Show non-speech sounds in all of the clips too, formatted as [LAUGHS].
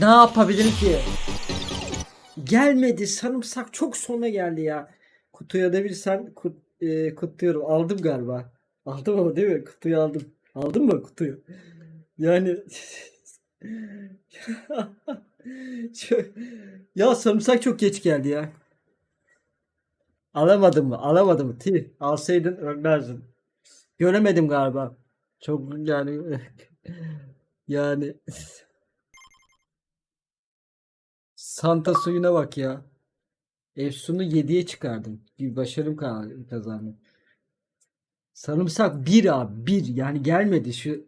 Ne yapabilirim ki? Gelmedi. Sarımsak çok sona geldi ya. Kutuya da bir sen kut, e, kutluyorum. Aldım galiba. Aldım ama değil mi? Kutuyu aldım. Aldın mı kutuyu? Yani [LAUGHS] ya sarımsak çok geç geldi ya. Alamadım mı? Alamadım mı? Tih. Alsaydın ölmezdin. Göremedim galiba. Çok yani [LAUGHS] yani Santa suyuna bak ya. Efsun'u 7'ye çıkardım. Bir başarım ka- kazandım. Sarımsak 1 abi 1 yani gelmedi şu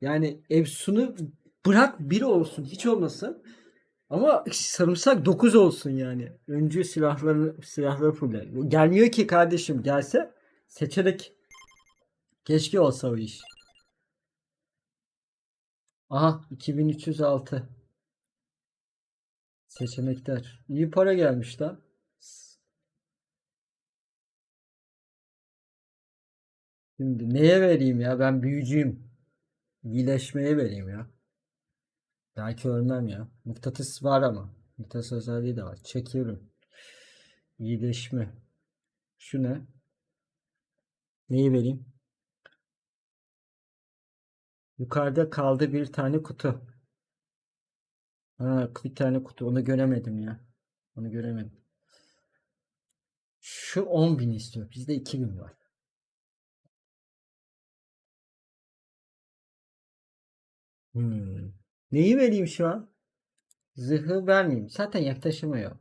yani Efsun'u bırak 1 olsun hiç olmasın. Ama sarımsak 9 olsun yani. Öncü silahları silahları fuller. Gelmiyor ki kardeşim gelse seçerek keşke olsa o iş. Aha 2306 seçenekler. İyi para gelmiş lan. Şimdi neye vereyim ya? Ben büyücüyüm. İyileşmeye vereyim ya. Belki ölmem ya. Mıknatıs var ama. Mıknatıs özelliği de var. Çekiyorum. İyileşme. Şu ne? Neyi vereyim? Yukarıda kaldı bir tane kutu. Ha, bir tane kutu. Onu göremedim ya. Onu göremedim. Şu 10.000 istiyor. Bizde 2000 var. Hmm. Neyi vereyim şu an? Zırhı vermeyeyim. Zaten yaklaşamıyor.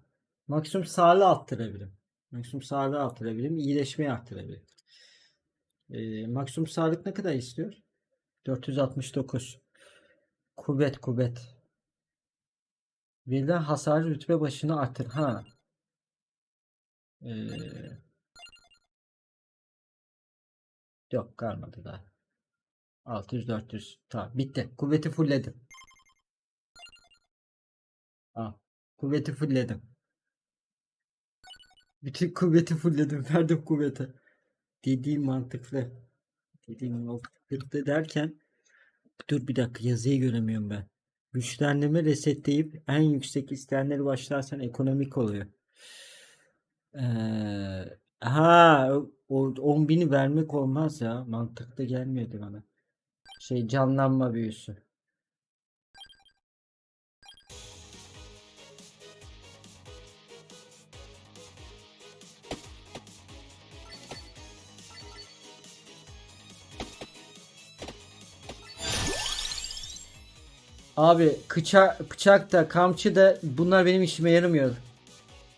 Maksimum sağlığı arttırabilirim. Maksimum sağlığı arttırabilirim. İyileşmeyi arttırabilirim. Ee, maksimum sağlık ne kadar istiyor? 469. Kuvvet kuvvet. Verilen hasar rütbe başına artır. Ha. Ee, yok kalmadı daha. 600 400. Tamam bitti. Kuvveti fullledim. Ah, kuvveti fullledim. Bütün kuvveti fullledim. [LAUGHS] Verdim kuvveti. Dediğim mantıklı. Dediğim mantıklı derken dur bir dakika yazıyı göremiyorum ben. Güçlendirme resetleyip en yüksek isteyenleri başlarsan ekonomik oluyor. Ee, ha o 10 bini vermek olmaz ya. Mantıklı gelmiyordu bana. Şey canlanma büyüsü. Abi bıçak, bıçak da kamçı da bunlar benim işime yaramıyor.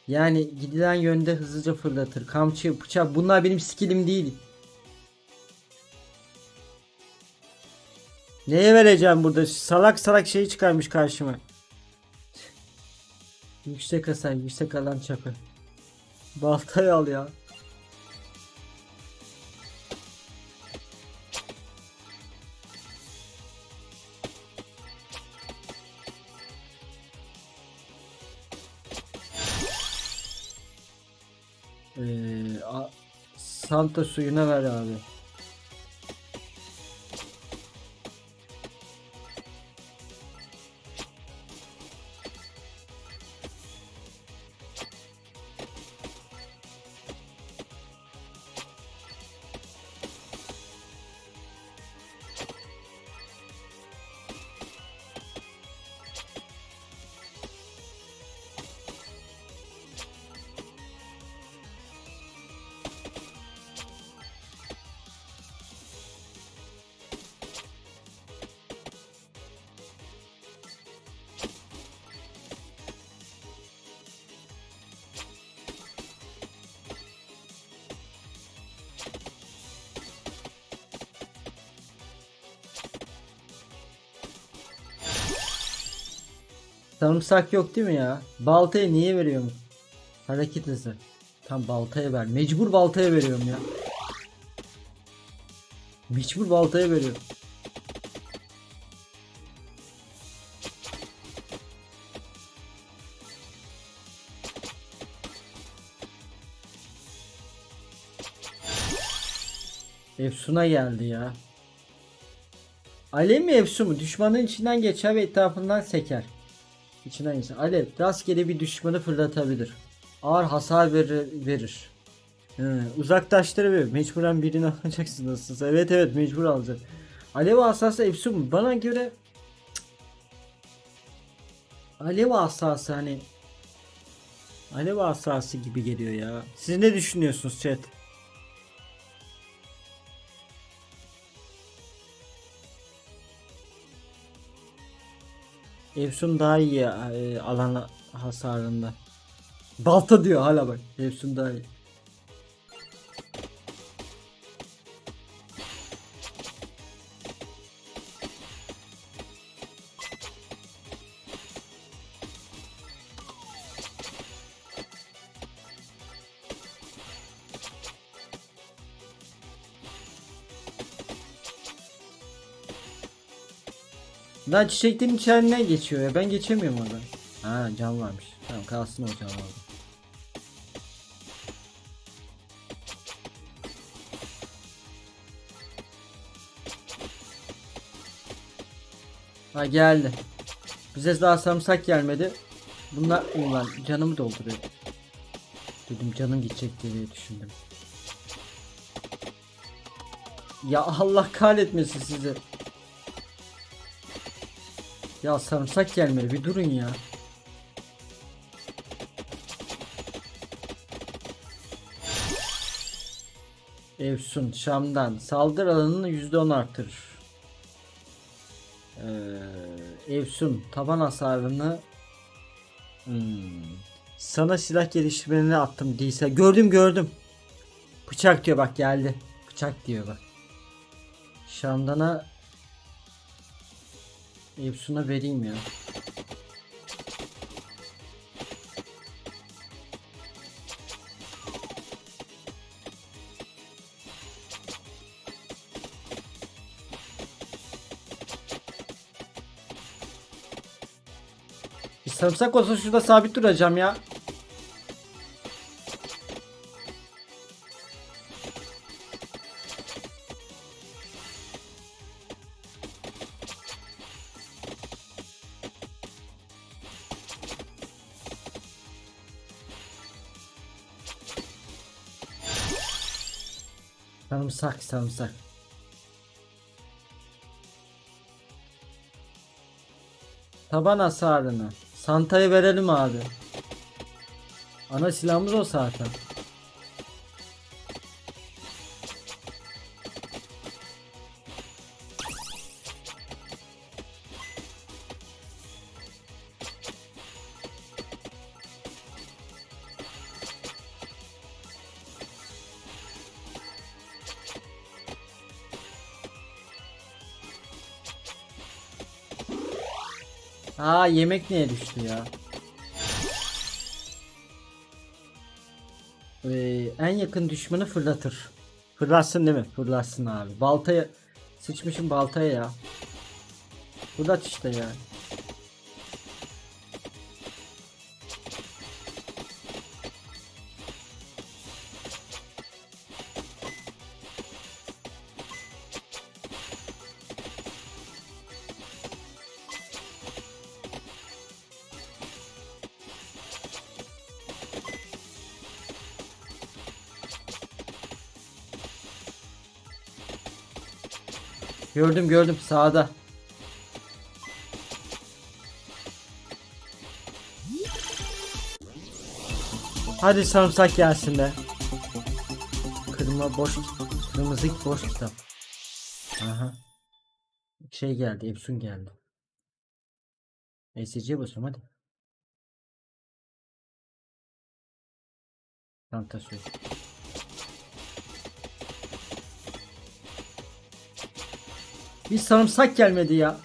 Yani gidilen yönde hızlıca fırlatır. Kamçı, bıçak bunlar benim skillim değil. Neye vereceğim burada? Salak salak şey çıkarmış karşıma. Yüksek hasar, yüksek alan çapı. Baltayı al ya. Santa suyuna ver abi. Sarımsak yok değil mi ya? Baltayı niye veriyorum? Hareket hızı. Tam baltaya ver. Mecbur baltaya veriyorum ya. Mecbur baltaya veriyorum. Efsun'a geldi ya. Alev mi Efsun mu? Düşmanın içinden geçer ve etrafından seker. İçinden geçen. Alev rastgele bir düşmanı fırlatabilir. Ağır hasar verir. verir. Hı, uzaklaştırabilir. Mecburen birini [LAUGHS] alacaksın nasılsa. Evet evet mecbur alacak. Alev asası Efsun? Bana göre. Alev asası hani Alev asası gibi geliyor ya. Siz ne düşünüyorsunuz chat? Efsun daha iyi e, alan hasarında. Balta diyor hala bak. Efsun daha iyi. Lan çiçeklerin içerisinden geçiyor ya. Ben geçemiyorum oradan. Ha cam varmış. Tamam kalsın o cam orada. Ha geldi. Bize daha sarımsak gelmedi. Bunlar ulan canımı dolduruyor. Dedim canım gidecek diye düşündüm. Ya Allah kahretmesin sizi. Ya sarımsak gelmedi bir durun ya. Evsun Şam'dan saldır alanını %10 artırır. Ee, Evsun taban hasarını Hmm. sana silah geliştirmeni attım değilse gördüm gördüm. Bıçak diyor bak geldi. Bıçak diyor bak. Şamdan'a Epsun'a vereyim ya. Bir sarımsak olsa şurada sabit duracağım ya. Sarımsak sarımsak. Taban hasarını. Santa'ya verelim abi. Ana silahımız o zaten. Yemek neye düştü ya? Ee, en yakın düşmanı fırlatır. Fırlatsın değil mi? Fırlatsın abi. Baltaya sıçmışım baltaya ya. Fırlat işte ya. Gördüm gördüm sağda. Hadi sarımsak gelsin be. Kırma boş kırmızı boş kitap. Aha. Şey geldi, Epsun geldi. ESC'ye basıyorum hadi. Tamam Bir sarımsak gelmedi ya.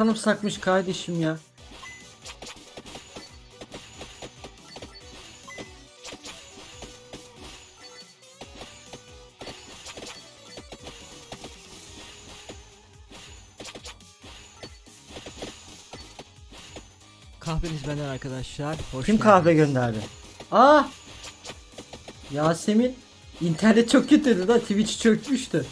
Ne sarımsakmış kardeşim ya. Kahveniz benden arkadaşlar. Hoş Kim geldiniz. kahve gönderdi? Aa! Yasemin internet çok kötüydü da Twitch çökmüştü.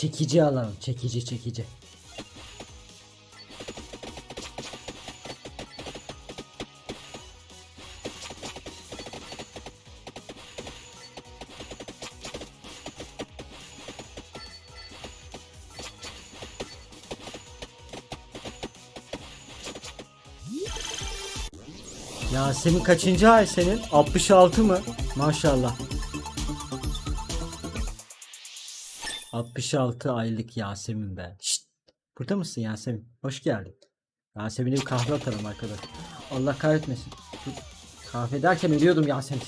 Çekici alalım. Çekici çekici. Yasemin kaçıncı ay senin? 66 mı? Maşallah. 66 aylık Yasemin be. Şşt. Burada mısın Yasemin? Hoş geldin. Yasemin'e bir kahve atalım arkadaş. Allah kahretmesin. Kahve derken ölüyordum Yasemin.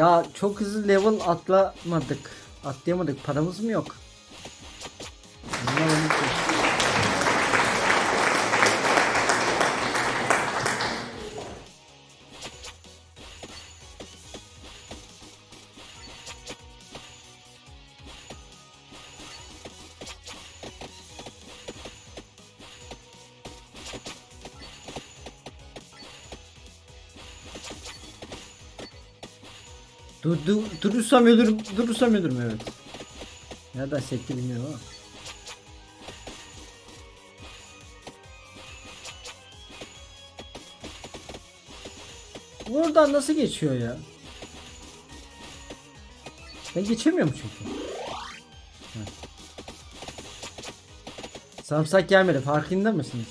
Ya çok hızlı level atlamadık. Atlayamadık. Paramız mı yok? Dur, dur, durursam ölürüm, durursam ölürüm evet. Nereden sekti bilmiyorum ama. Buradan nasıl geçiyor ya? Ben geçemiyorum çünkü. Heh. Sarımsak gelmedi farkında mısınız?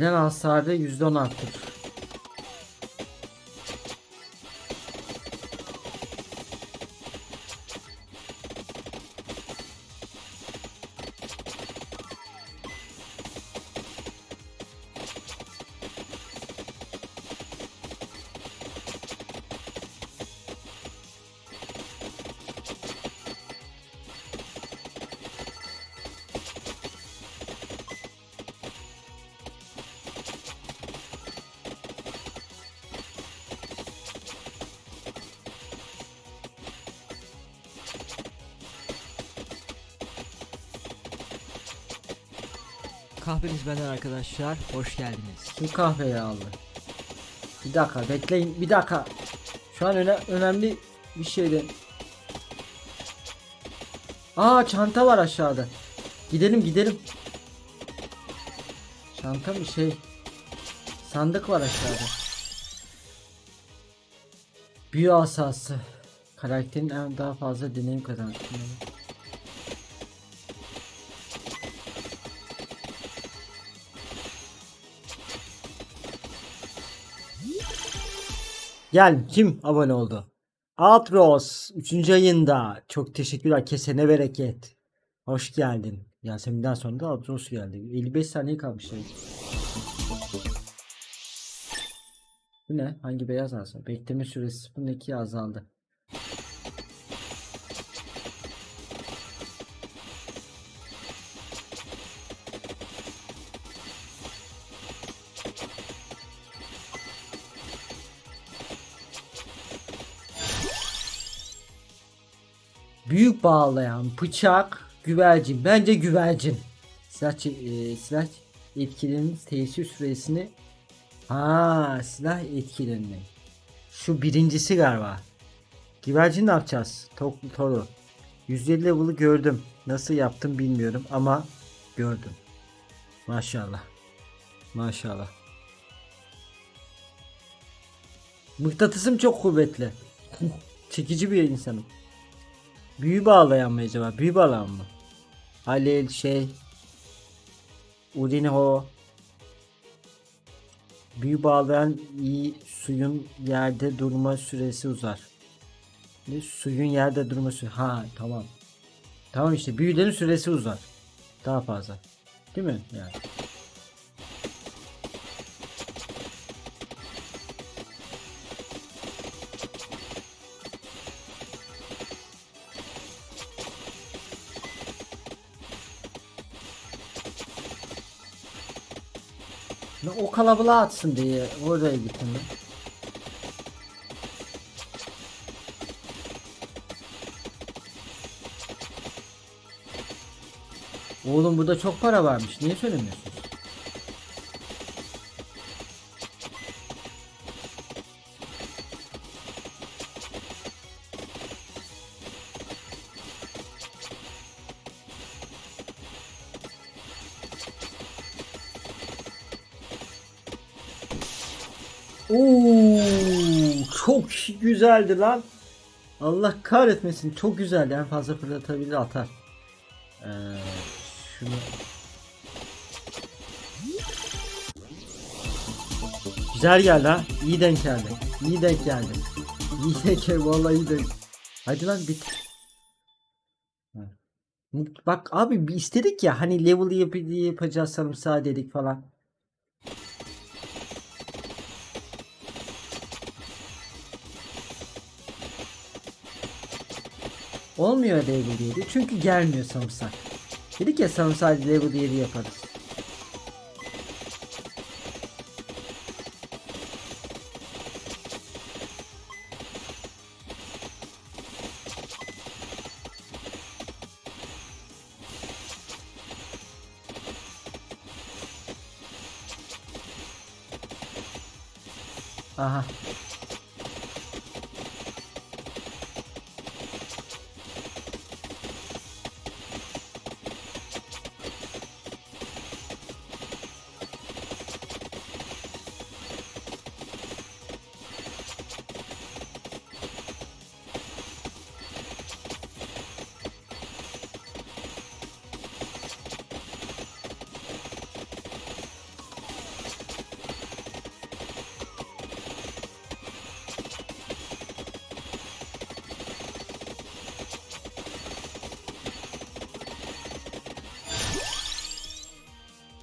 Neden hasarda %10 arttır? Kahveniz benden arkadaşlar. Hoş geldiniz. Kim kahveyi aldı? Bir dakika bekleyin bir dakika. Şu an öne önemli bir şeydi. Aa çanta var aşağıda. Gidelim gidelim. Çanta mı şey? Sandık var aşağıda. Büyü asası. Karakterin daha fazla deneyim kazandı. Gel kim abone oldu? Atros 3. ayında çok teşekkürler kesene bereket. Hoş geldin. Yasemin'den sonra da Atros geldi. 55 saniye kalmış. Bu ne? Hangi beyaz alsa? Bekleme süresi 0.2 azaldı. Bağlayan bıçak güvercin. Bence güvercin. Silah, e, silah etkilerinin tesir süresini Ha silah etkilerini. Şu birincisi galiba. Güvercin ne yapacağız? Toklu toru. 150 level'ı gördüm. Nasıl yaptım bilmiyorum ama gördüm. Maşallah. Maşallah. Mıknatısım çok kuvvetli. [LAUGHS] Çekici bir insanım. Büyü bağlayan mı acaba? Büyü bağlayan mı? Halil şey Urinho Büyü bağlayan iyi suyun yerde durma süresi uzar. Ne suyun yerde durma süresi? Ha tamam. Tamam işte büyülerin süresi uzar. Daha fazla. Değil mi? Yani. Ne o kalabalığa atsın diye oraya gittim. Oğlum burada çok para varmış. Niye söylemiyorsunuz? Güzeldi lan. Allah kahretmesin. Çok güzeldi. En fazla fırlatabilir atar. Ee, şunu Güzel geldi ha. İyi denk geldi. İyi denk geldi. İyi denk geldi. [LAUGHS] Vallahi iyi denk. Hadi lan bit. Bak abi bir istedik ya hani level yap yapacağız sarımsağı dedik falan. Olmuyor level 7 çünkü gelmiyor sarımsak. Dedik ya sarımsağı level 7 yaparız.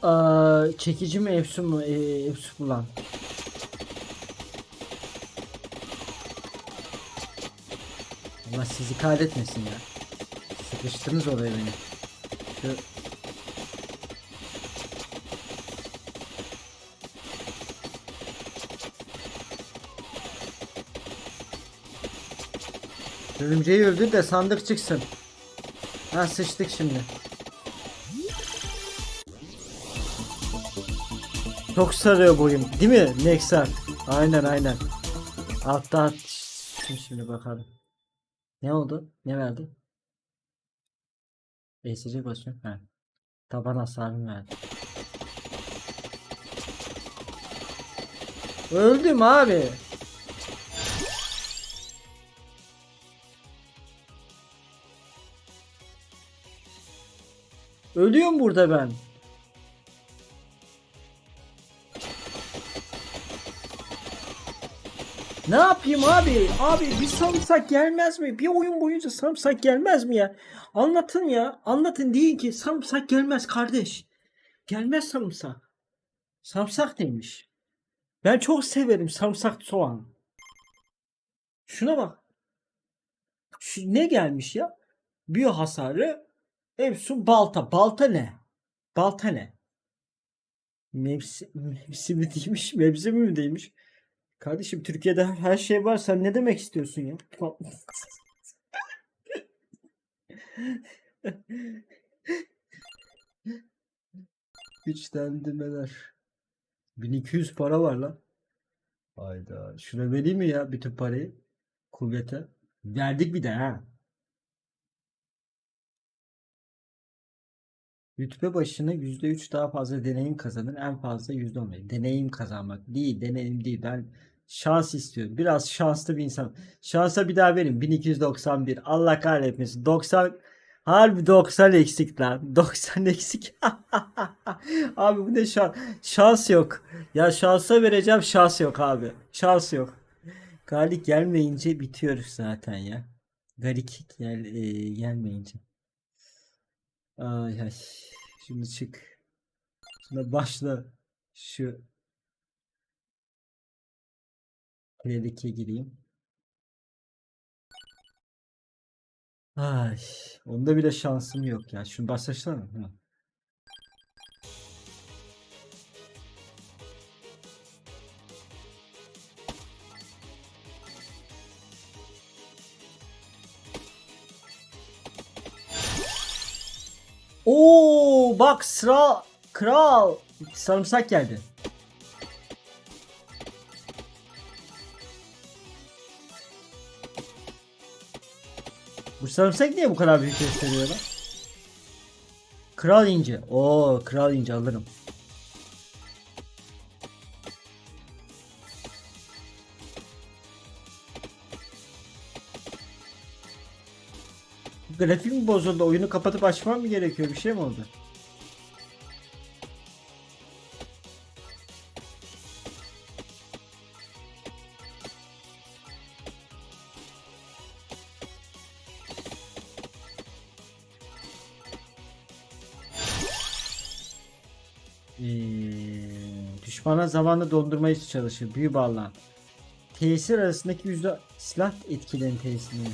Aa, çekici mi Efsun mu? Ee, Efsun bulan. Allah sizi kahretmesin ya. Sıkıştınız oraya beni. Şu... Örümceği öldür de sandık çıksın. Ha sıçtık şimdi. Çok sarıyor boyum. Değil mi? Nexar. Aynen aynen. Altta at. Şimdi, şimdi bakalım. Ne oldu? Ne verdi? ESC basıyorum. Ha. Taban hasarını verdi. Öldüm abi. Ölüyorum burada ben. Ne yapayım abi? Abi bir sarımsak gelmez mi? Bir oyun boyunca sarımsak gelmez mi ya? Anlatın ya. Anlatın deyin ki sarımsak gelmez kardeş. Gelmez sarımsak. Sarımsak neymiş? Ben çok severim sarımsak soğan. Şuna bak. Şu ne gelmiş ya? Biyo hasarı. Hepsi balta. Balta ne? Balta ne? Mevsi, mevsi mi değilmiş? Mevsi mi değilmiş? Kardeşim Türkiye'de her şey var. Sen ne demek istiyorsun ya? Güçlendirmeler. 1200 para var lan. Hayda. Şuna vereyim mi ya bütün parayı? Kuvvete. Verdik bir de ha. Rütbe başına %3 daha fazla deneyim kazanır. En fazla %15. Deneyim kazanmak değil. Deneyim değil. Ben şans istiyorum. Biraz şanslı bir insan. Şansa bir daha verin. 1291. Allah kahretmesin. 90 Harbi 90 eksik lan. [LAUGHS] 90 eksik. [LAUGHS] abi bu ne şans? Şans yok. Ya şansa vereceğim şans yok abi. Şans yok. Galip gelmeyince bitiyoruz zaten ya. Garik gel, e, gelmeyince. Ay ay. Şimdi çık. Şimdi başla. Şu P2'ye gireyim. Ay, onda bile şansım yok ya. Şunu başlasana. Ha. Oo bak sıra kral sarımsak geldi. Bu sarımsak niye bu kadar büyük gösteriyor lan? Kral ince. Oo kral ince alırım. Grafik mi bozuldu? Oyunu kapatıp açmam mı gerekiyor? Bir şey mi oldu? Düşmana zamanla dondurmaya çalışır. Büyü bağlan. Tesir arasındaki yüzde silah etkilerini tesirini.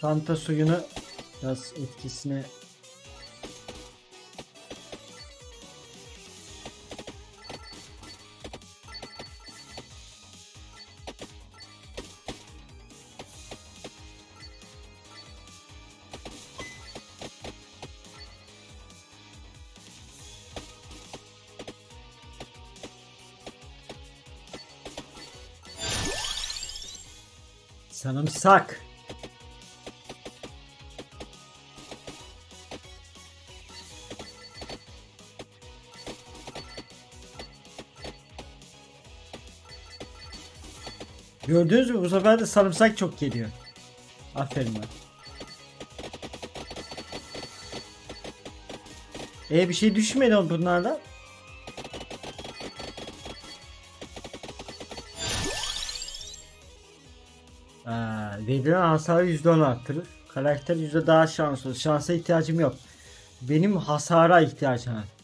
Fanta suyunu biraz etkisine Sarımsak. Gördünüz mü bu sefer de sarımsak çok geliyor. Aferin lan. E bir şey düşmedi mi bunlardan? Aa, verilen hasarı %10 arttırır. Karakter yüzde daha şanslı. Şansa ihtiyacım yok. Benim hasara ihtiyacım var.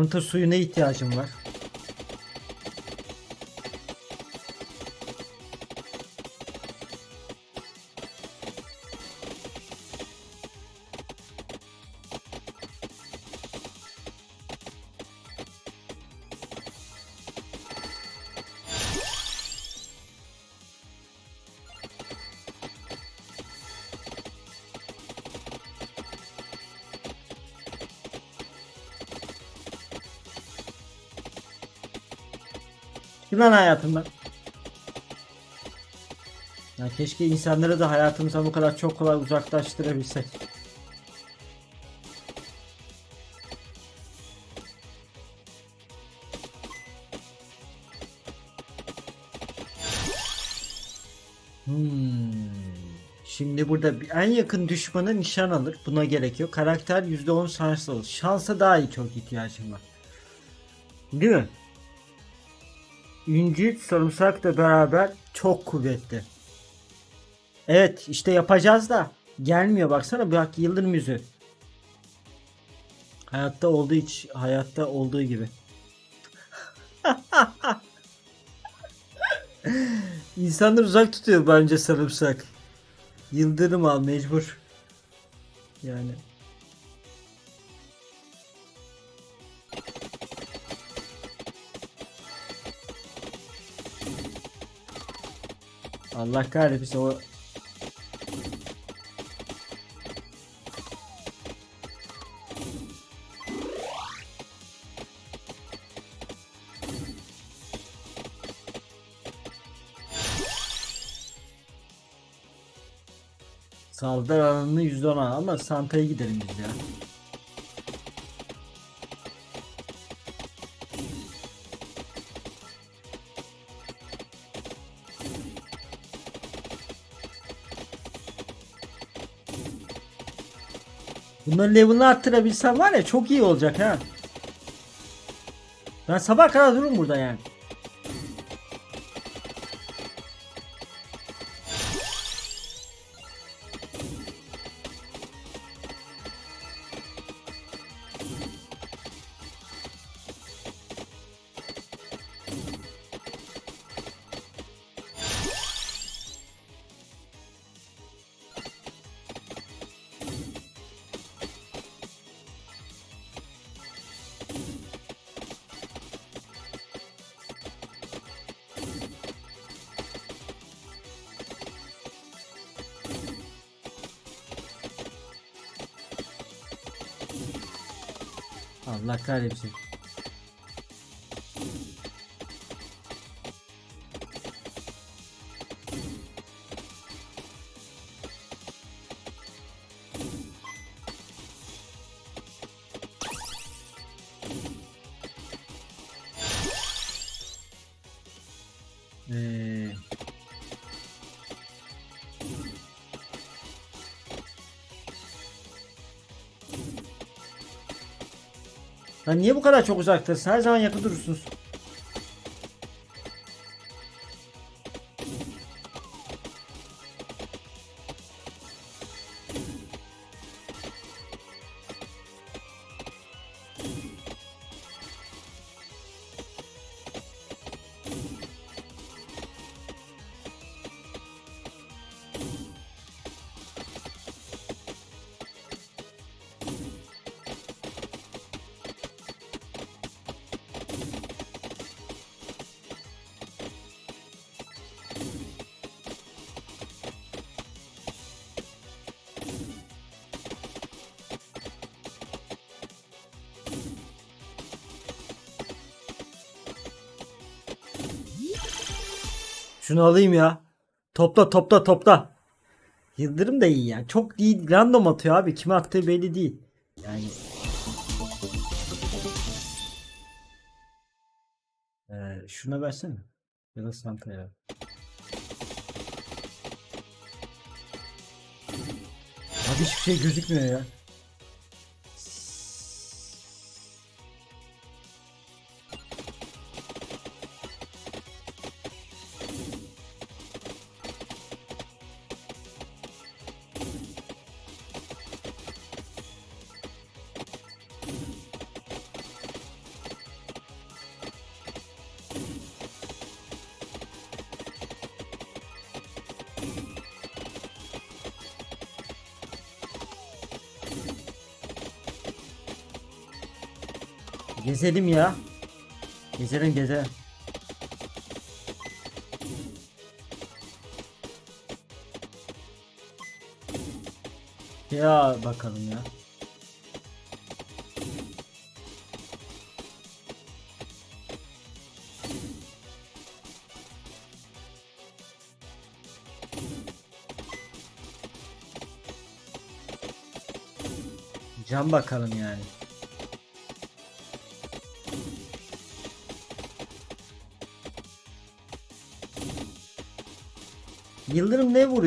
Tantır suyuna ihtiyacım var. Lan hayatımdan. Ya keşke insanları da hayatımızdan bu kadar çok kolay uzaklaştırabilsek. Hmm. Şimdi burada en yakın düşmanı nişan alır. Buna gerek yok. Karakter %10 şanslı olur. Şansa daha iyi çok ihtiyacım var. Değil mi? İncil sarımsakla beraber çok kuvvetli. Evet işte yapacağız da gelmiyor baksana bak yıldırım yüzü. Hayatta olduğu hiç hayatta olduğu gibi. [LAUGHS] İnsanları uzak tutuyor bence sarımsak. Yıldırım al mecbur. Yani. Allah kahretsin o Saldırı alanını %10 al ama Santa'ya gidelim biz ya. Bunların level'ını arttırabilsem var ya çok iyi olacak ha. Ben sabah kadar dururum burada yani. Allah kahretsin. Lan niye bu kadar çok uzaktasın? Her zaman yakın durursunuz. Şunu alayım ya. Topla topla topla. Yıldırım da iyi ya. Çok değil. Random atıyor abi. Kime attığı belli değil. Yani. Ee, şuna versene. Ya da Santa'ya. Abi hiçbir şey gözükmüyor ya. Gezelim ya. Gezelim gezelim. Ya bakalım ya. Can bakalım yani. Yıldırım ne vuruyor?